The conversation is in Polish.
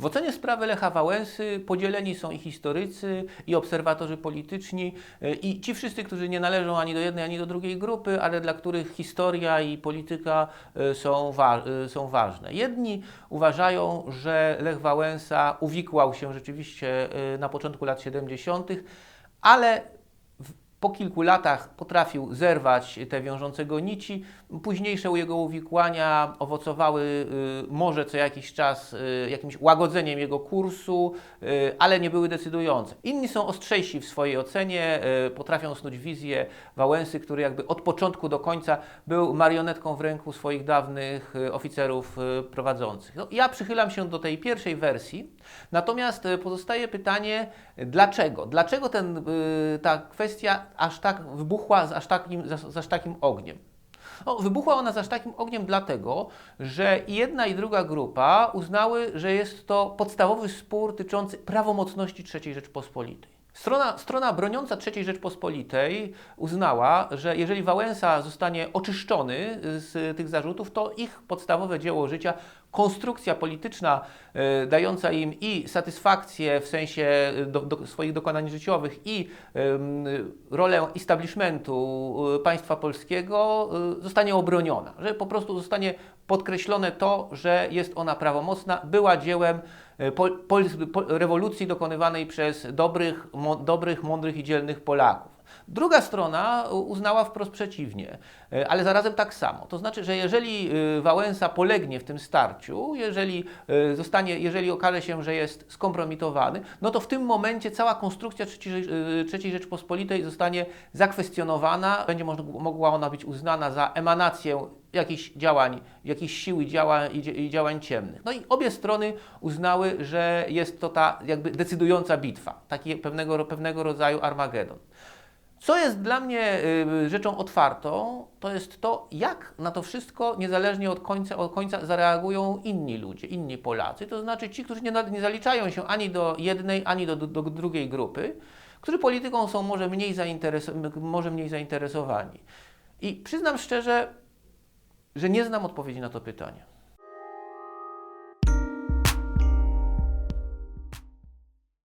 W ocenie sprawy Lecha Wałęsy podzieleni są i historycy, i obserwatorzy polityczni, y, i ci wszyscy, którzy nie należą ani do jednej, ani do drugiej grupy, ale dla których historia i polityka y, są, wa- y, są ważne. Jedni uważają, że Lech Wałęsa uwikłał się rzeczywiście na początku lat 70., ale po kilku latach potrafił zerwać te wiążące go nici. Późniejsze jego uwikłania owocowały y, może co jakiś czas y, jakimś łagodzeniem jego kursu, y, ale nie były decydujące. Inni są ostrzejsi w swojej ocenie, potrafią snuć wizję Wałęsy, który jakby od początku do końca był marionetką w ręku swoich dawnych oficerów prowadzących. No, ja przychylam się do tej pierwszej wersji, natomiast pozostaje pytanie, dlaczego? Dlaczego ten, ta kwestia aż tak wybuchła z aż takim, z aż takim ogniem? No, wybuchła ona z aż takim ogniem dlatego, że jedna i druga grupa uznały, że jest to podstawowy spór dotyczący prawomocności III Rzeczpospolitej. Strona, strona broniąca III Rzeczpospolitej uznała, że jeżeli Wałęsa zostanie oczyszczony z tych zarzutów, to ich podstawowe dzieło życia, konstrukcja polityczna e, dająca im i satysfakcję w sensie e, do, do swoich dokonań życiowych i em, rolę establishmentu e, państwa polskiego e, zostanie obroniona, że po prostu zostanie podkreślone to, że jest ona prawomocna, była dziełem e, pol, pol, po, rewolucji dokonywanej przez dobrych, dobrych, mądrych i dzielnych Polaków. Druga strona uznała wprost przeciwnie, e, ale zarazem tak samo. To znaczy, że jeżeli e, Wałęsa polegnie w tym starciu, jeżeli e, zostanie, jeżeli okaże się, że jest skompromitowany, no to w tym momencie cała konstrukcja III, Rze- III Rzeczpospolitej zostanie zakwestionowana, będzie mogła ona być uznana za emanację jakichś działań, jakichś sił i działań, i dzia- i działań ciemnych. No i obie strony uznały, że jest to ta jakby decydująca bitwa, taki pewnego, pewnego rodzaju Armagedon. Co jest dla mnie y, rzeczą otwartą, to jest to, jak na to wszystko, niezależnie od końca, od końca zareagują inni ludzie, inni Polacy, to znaczy ci, którzy nie, nie zaliczają się ani do jednej, ani do, do, do drugiej grupy, którzy polityką są może mniej, może mniej zainteresowani. I przyznam szczerze, że nie znam odpowiedzi na to pytanie.